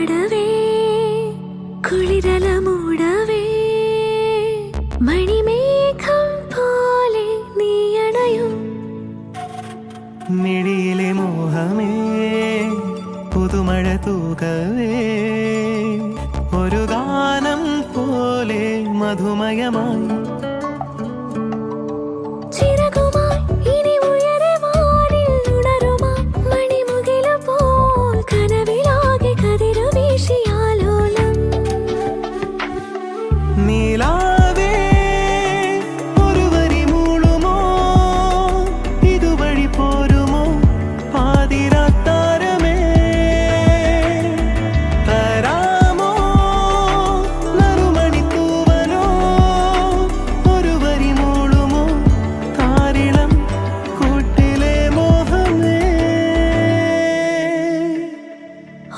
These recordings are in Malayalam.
പാടവേ കുളിരല മൂടവേ പോലെ നീയണയും. മിഴിയിലെ മോഹമേ പുതുമഴ തൂകവേ. ഒരു ഗാനം പോലെ മധുമയമായി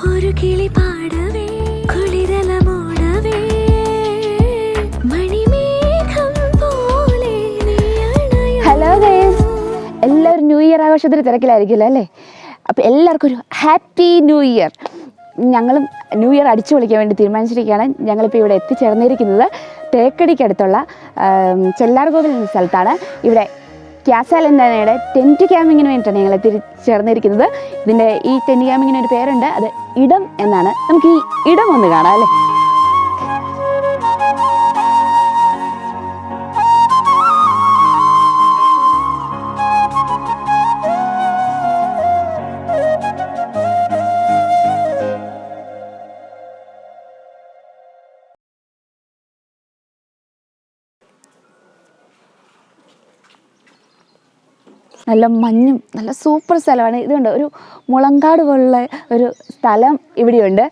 ഒരു കിളി പാടവേ മണിമേഘം പോലെ ഹലോ ഗൈസ് എല്ലാവരും ന്യൂ ഇയർ ആഘോഷത്തിന് തിരക്കിലായിരിക്കില്ല അല്ലേ? അപ്പോൾ എല്ലാവർക്കും ഒരു ഹാപ്പി ന്യൂ ഇയർ ഞങ്ങളും ന്യൂ ഇയർ അടിച്ചു പൊളിക്കാൻ വേണ്ടി തീരുമാനിച്ചിരിക്കുകയാണ്. ഞങ്ങളിപ്പോൾ ഇവിടെ എത്തിച്ചേർന്നിരിക്കുന്നത് തേക്കടിക്കടുത്തുള്ള ചെല്ലാർ ചെല്ലാർകോവിൽ എന്ന സ്ഥലത്താണ്. ഇവിടെ ക്യാസാലന്തനയുടെ ടെന്റ് ക്യാമ്പിങ്ങിന് വേണ്ടിയിട്ടാണ് ഞങ്ങൾ എത്തിച്ചേർന്നിരിക്കുന്നത് ഇതിന്റെ ഈ ടെന്റ് ക്യാമ്പിങ്ങിന് ഒരു പേരുണ്ട്. അത് ഇടം എന്നാണ്. നമുക്ക് ഈ ഇടം ഒന്ന് കാണാം അല്ലേ? നല്ല മഞ്ഞും നല്ല സൂപ്പർ സ്ഥലമാണ്. ഇതുണ്ട് ഒരു മുളങ്കാട് പോലുള്ള ഒരു സ്ഥലം ഇവിടെയുണ്ട്.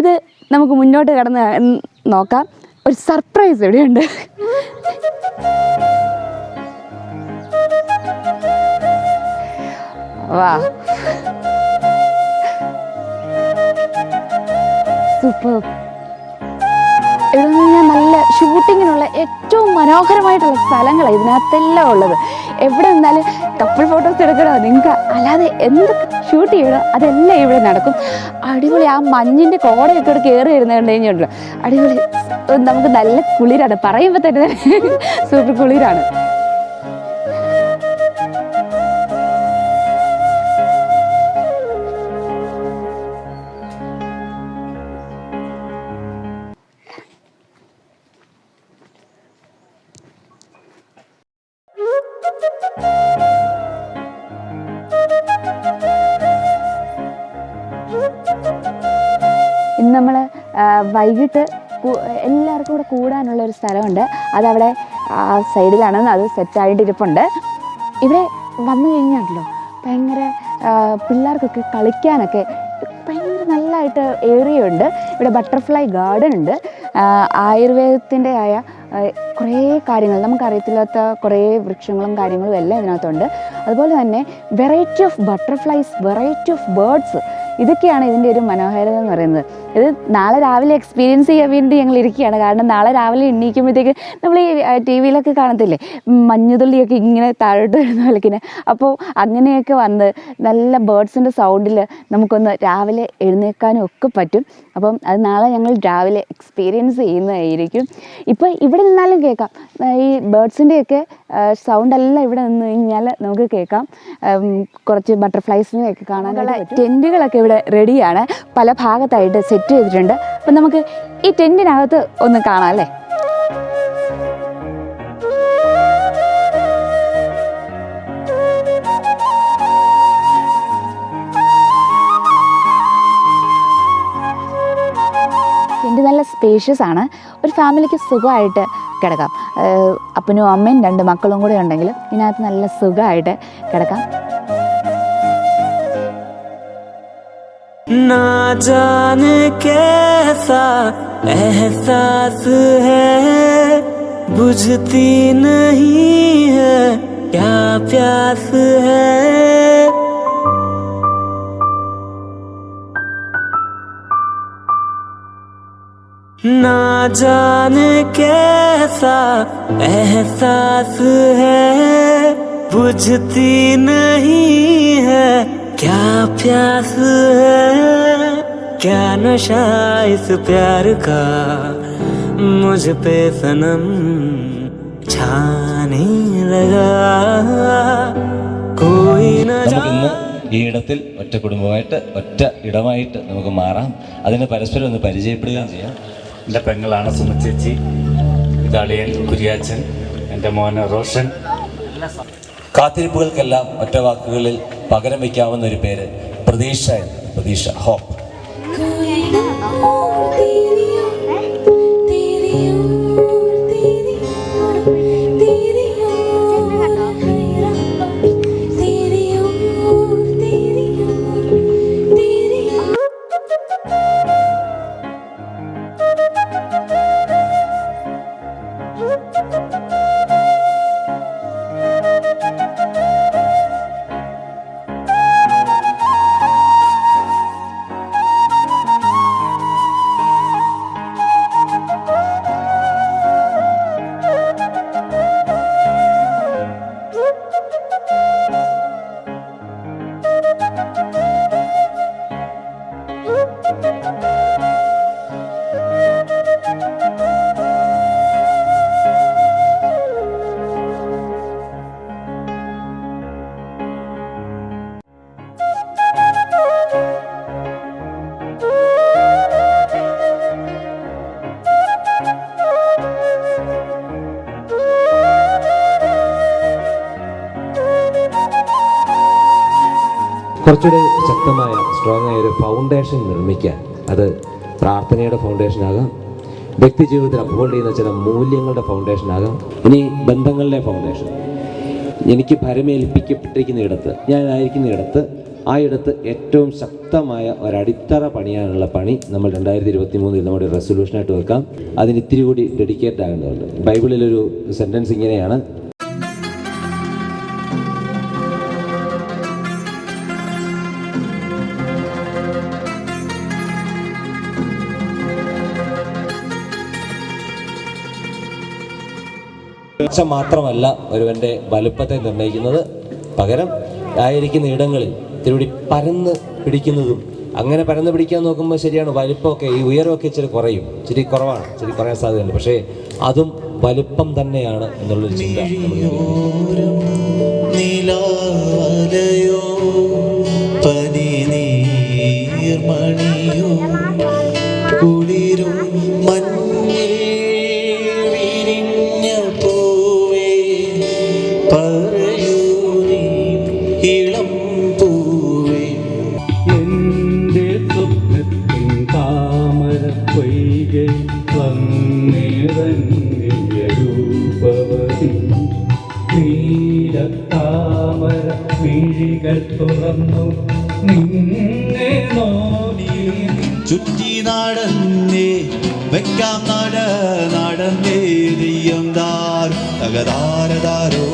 ഇത് നമുക്ക് മുന്നോട്ട് കടന്ന് നോക്കാം. ഒരു സർപ്രൈസ് ഇവിടെയുണ്ട്. വാ. സൂപ്പർ. ഇവിടെ നിന്ന് നല്ല ഷൂട്ടിങ്ങിനുള്ള ഏറ്റവും മനോഹരമായിട്ടുള്ള സ്ഥലങ്ങളാണ് ഇതിനകത്തെല്ലാം ഉള്ളത്. എവിടെ നിന്നാലും കപ്പിൾ ഫോട്ടോസ് എടുക്കണോ നിങ്ങൾക്ക് അല്ലാതെ എന്ത് ഷൂട്ട് ചെയ്യണോ അതെല്ലാം ഇവിടെ നടക്കും. അടിപൊളി ആ മഞ്ഞിന്റെ കോടയൊക്കെ ഇവിടെ കയറി വരുന്നത് കണ്ടു അടിപൊളി. നമുക്ക് നല്ല കുളിരാണ്. പറയുമ്പോൾ തന്നെ സൂപ്പർ കുളിരാണ്. വൈകിട്ട് എല്ലാവർക്കും കൂടെ കൂടാനുള്ള ഒരു സ്ഥലമുണ്ട്. അതവിടെ ആ സൈഡിലാണ് അത് സെറ്റായിട്ട് ഇരിപ്പുണ്ട്. ഇവിടെ വന്നു കഴിഞ്ഞാണല്ലോ ഭയങ്കര പിള്ളേർക്കൊക്കെ കളിക്കാനൊക്കെ ഭയങ്കര നല്ലതായിട്ട് ഏരിയ ഉണ്ട്. ഇവിടെ ബട്ടർഫ്ലൈ ഗാർഡൻ ഉണ്ട്. ആയുർവേദത്തിന്റെ ആയ കുറേ കാര്യങ്ങൾ നമുക്കറിയത്തില്ലാത്ത കുറേ വൃക്ഷങ്ങളും കാര്യങ്ങളും എല്ലാം ഇതിനകത്തുണ്ട്. അതുപോലെ തന്നെ variety of butterflies variety of birds ഇതൊക്കെയാണ് ഇതിന്റെ ഒരു മനോഹാരിത എന്ന് പറയുന്നത്. ഇത് നാളെ രാവിലെ എക്സ്പീരിയൻസ് ചെയ്യാൻ വേണ്ടി ഞങ്ങൾ ഇരിക്കുകയാണ്. കാരണം നാളെ രാവിലെ എണ്ണീക്കുമ്പോഴത്തേക്ക് നമ്മൾ ഈ ടി വിയിലൊക്കെ കാണത്തില്ലേ? മഞ്ഞുതുള്ളിയൊക്കെ ഇങ്ങനെ താഴോട്ട് വരുന്ന വിളിക്കുന്നത് അപ്പോൾ അങ്ങനെയൊക്കെ വന്ന് നല്ല ബേർഡ്സിന്റെ സൗണ്ടിൽ നമുക്കൊന്ന് രാവിലെ എഴുന്നേക്കാനും ഒക്കെ പറ്റും. അപ്പം അത് നാളെ ഞങ്ങൾ രാവിലെ എക്സ്പീരിയൻസ് ചെയ്യുന്നതായിരിക്കും. ഇപ്പോൾ ഇവിടെ നിന്നാലും കേൾക്കാം. ഈ ബേർഡ്സിന്റെയൊക്കെ സൗണ്ട് എല്ലാം ഇവിടെ നിന്ന് കഴിഞ്ഞാൽ നമുക്ക് കേൾക്കാം. കുറച്ച് ബട്ടർഫ്ലൈസിനെ ഒക്കെ കാണാനുള്ള ടെന്റുകളൊക്കെ ഇവിടെ റെഡിയാണ് പല ഭാഗത്തായിട്ട് സെറ്റ് ചെയ്തിട്ടുണ്ട്. അപ്പം നമുക്ക് ഈ ടെന്റിനകത്ത് ഒന്ന് കാണാം അല്ലേ? ടെന്റ് നല്ല സ്പേഷ്യസ് ആണ്. ഒരു ഫാമിലിക്ക് സുഖമായിട്ട് കിടക്കാം ഏഹ് അപ്പനും അമ്മയും രണ്ട് മക്കളും കൂടെ ഉണ്ടെങ്കിൽ ഇതിനകത്ത് നല്ല സുഖമായിട്ട് കിടക്കാം ना जाने कैसा एहसास है बुझती नहीं है क्या प्यास है ना जाने कैसा एहसास है बुझती नहीं है क्या प्यास है क्या नशा इस प्यार का मुझ पे सनम छाने लगा कोई न നമുക്കിന്ന് ഈ ഇടത്തിൽ ഒറ്റ കുടുംബമായിട്ട് ഒറ്റ ഇടമായിട്ട് നമുക്ക് മാറാം അതിനെ പരസ്പരം ഒന്ന് പരിചയപ്പെടുകയും ചെയ്യാം എന്റെ പെങ്ങളാണ് സുമ ചേച്ചി. ഇത് അളിയൻ കുര്യാച്ചൻ എന്റെ മോന് റോഷൻ. കാത്തിരിപ്പുകൾക്കെല്ലാം ഒറ്റ വാക്കുകളിൽ പകരം വയ്ക്കാവുന്ന ഒരു പേര് പ്രതീക്ഷ എന്ന് പ്രതീക്ഷ ഹോപ്പ്. കുറച്ചുകൂടെ ശക്തമായ സ്ട്രോങ് ആയ ഒരു ഫൗണ്ടേഷൻ നിർമ്മിക്കാൻ. അത് പ്രാർത്ഥനയുടെ ഫൗണ്ടേഷൻ ആകാം. വ്യക്തി ജീവിതത്തിൽ അപ്ഹോൾഡ് ചെയ്യുന്ന ചില മൂല്യങ്ങളുടെ ഫൗണ്ടേഷൻ ആകാം. ഇനി ബന്ധങ്ങളുടെ ഫൗണ്ടേഷൻ എനിക്ക് ഭരമേൽപ്പിക്കപ്പെട്ടിരിക്കുന്ന ഇടത്ത് ഞാനായിരിക്കുന്ന ഇടത്ത് ആ ഇടത്ത് ഏറ്റവും ശക്തമായ ഒരടിത്തറ പണിയാനുള്ള പണി നമ്മൾ രണ്ടായിരത്തി ഇരുപത്തി മൂന്നിൽ നമ്മുടെ റെസൊല്യൂഷനായിട്ട് വെക്കാം. അതിന് ഇത്തിരി കൂടി ഡെഡിക്കേറ്റ് ആകേണ്ടതുണ്ട്. ബൈബിളിലൊരു സെന്റൻസ് ഇങ്ങനെയാണ്. ഉച്ച മാത്രമല്ല ഒരുവന്റെ വലുപ്പത്തെ നിർണയിക്കുന്നത് പകരം ആയിരിക്കുന്ന ഇടങ്ങളിൽ തിരുവടി പരന്ന് പിടിക്കുന്നതും അങ്ങനെ പരന്ന് പിടിക്കാൻ നോക്കുമ്പോൾ ശരിയാണ് വലിപ്പമൊക്കെ ഈ ഉയരമൊക്കെ ഇച്ചിരി കുറയും. ഇച്ചിരി കുറവാണ്. ഇച്ചിരി കുറയാൻ സാധ്യതയുണ്ട്. പക്ഷേ അതും വലുപ്പം തന്നെയാണ് എന്നുള്ളൊരു ചിന്ത മഞ്ഞിൽ നീലത്താമര മിഴികൾ തുറന്നു. നിന്നെ നോടി ചുറ്റി നടന്നേ വെക്കാം നട നടന്നേ ദെയ്യം താർ തകതാരതാരോ.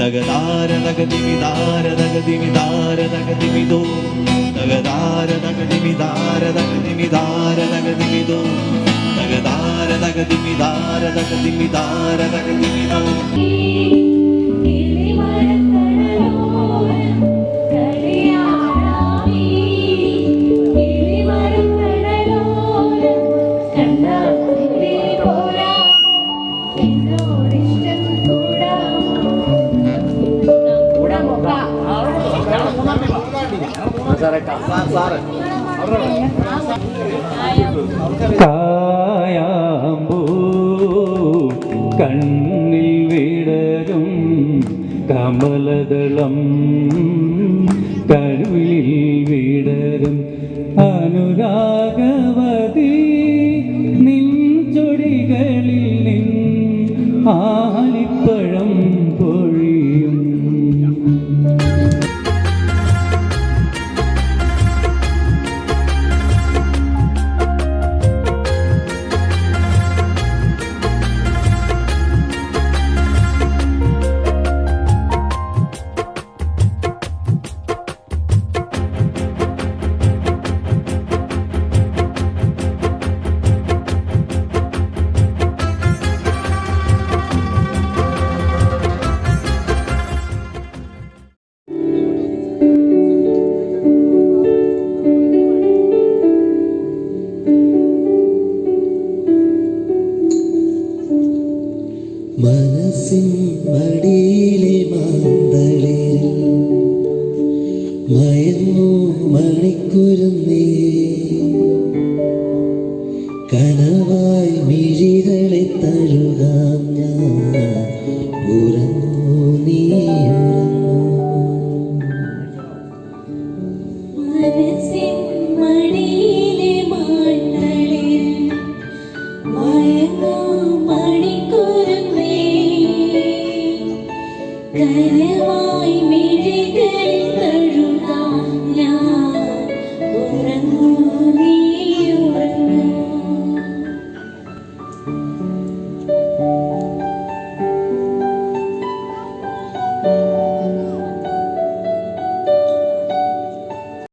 തകതാര തകതിമിതാര തകതിമിതാര തകതിമിതോ തകതാര തകതിമിതാര തകതിമിതാര തകതിമിതോ തകതാര തകതിമിതാര തകതിമിതാര തകതിമിതോ കായാമ്പൂ കണ്ണിൽ വിടരും കമലദളം കരുവിൽ വിടരും അനുരാഗവതി കനവായി മിഴികളെ തഴുകാം ഞാൻ. ഉറങ്ങൂ നീ കരവായി മിഴികളിൽ തഴുകാം ഞാൻ. ഉറങ്ങൂ